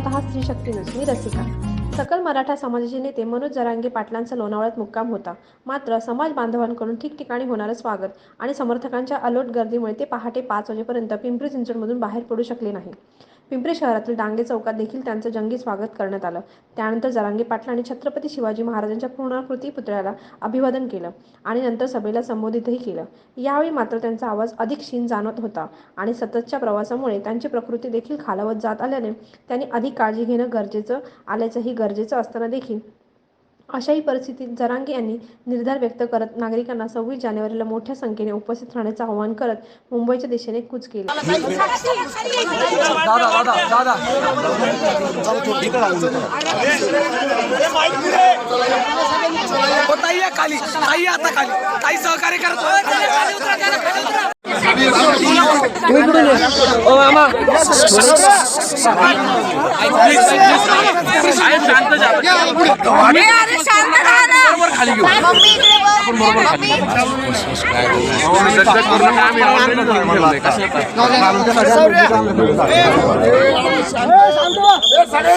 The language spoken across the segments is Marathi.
पाहता स्त्री शक्ती न्यूज मी रसिका. सकल मराठा समाजाचे नेते मनोज जरांगे पाटलांचा लोणावळ्यात मुक्काम होता. मात्र समाज बांधवांकडून ठिकठिकाणी होणारं स्वागत आणि समर्थकांच्या अलोट गर्दीमुळे ते पहाटे पाच वाजेपर्यंत पिंपरी चिंचवडमधून बाहेर पडू शकले नाही. पिंपरी शहरातील डांगे चौकात देखील त्यांचं जंगी स्वागत करण्यात आलं. त्यानंतर जरांगे पाटलांनी छत्रपती शिवाजी महाराजांच्या पूर्णाकृती पुतळ्याला अभिवादन केलं आणि नंतर सभेला संबोधितही केलं. यावेळी मात्र त्यांचा आवाज अधिक क्षीण जाणवत होता आणि सततच्या प्रवासामुळे त्यांची प्रकृती देखील खालावत जात आल्याने त्यांनी अधिक काळजी घेणं गरजेचं आल्याचंही गरजेचं असताना देखील अशाही परिस्थितीत जरांगे यांनी निर्धार व्यक्त करत नागरिकांना सव्वीस जानेवारीला मोठ्या संख्येने उपस्थित राहण्याचं आवाहन करत मुंबईच्या दिशेने कूच केलं. তুমি কোথায় নিয়ে ও মামা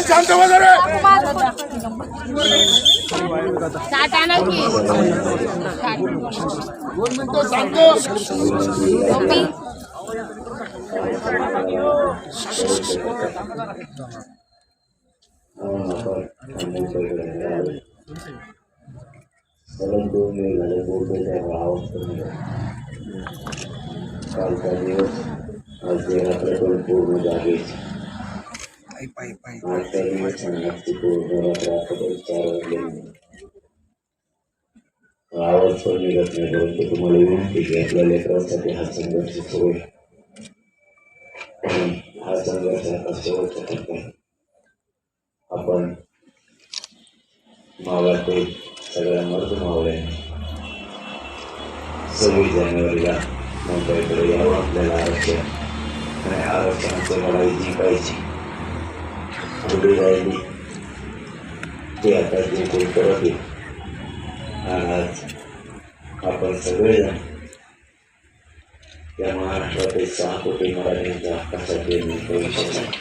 শান্ত शांत परंतु मी कालचा दिवस आज ते पूर्ण जागेच पायी पायी पायी दिवस पूर्ण चार वाजले आवाज पण निघत नाही परंतु तुम्हाला विनंती की आपल्या लेकरांसाठी हा संघर्ष सुरू आहे हा संघर्षाचा शेवटचा टप्पा आपण मावळते सगळ्या मर्द मावळ्यांनी सव्वीस जानेवारीला मुंबईकडे यावं आपल्याला आरक्षण. आणि आरक्षणाची लढाई जिंकायची. पुढे राहिली. ते आता जिंकून परत आणि आज आपण सगळेजण या महाराष्ट्रातील सहा कोटी मराठ्यांच्या हक्कासाठी आणि भविष्यासाठी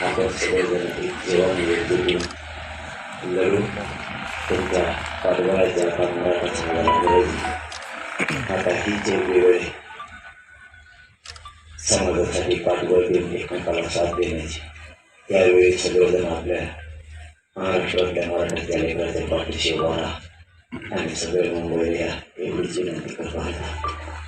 आपण सगळेजण एक जीवन व्यक्ती घेऊन लढून तुमच्या पाठबळाच्या आता मराठा समाजाला गरज आहे. आता ही जे वेळ आहे समाजासाठी पाठबळ देऊन एकमेकाला साथ देण्याची त्यावेळी सगळेजण आपल्या महाराष्ट्रातल्या मराठ्याच्या लेकराच्या पाठीशी उभा राहा आणि सगळे मुंबईला या एवढीच विनंती करतो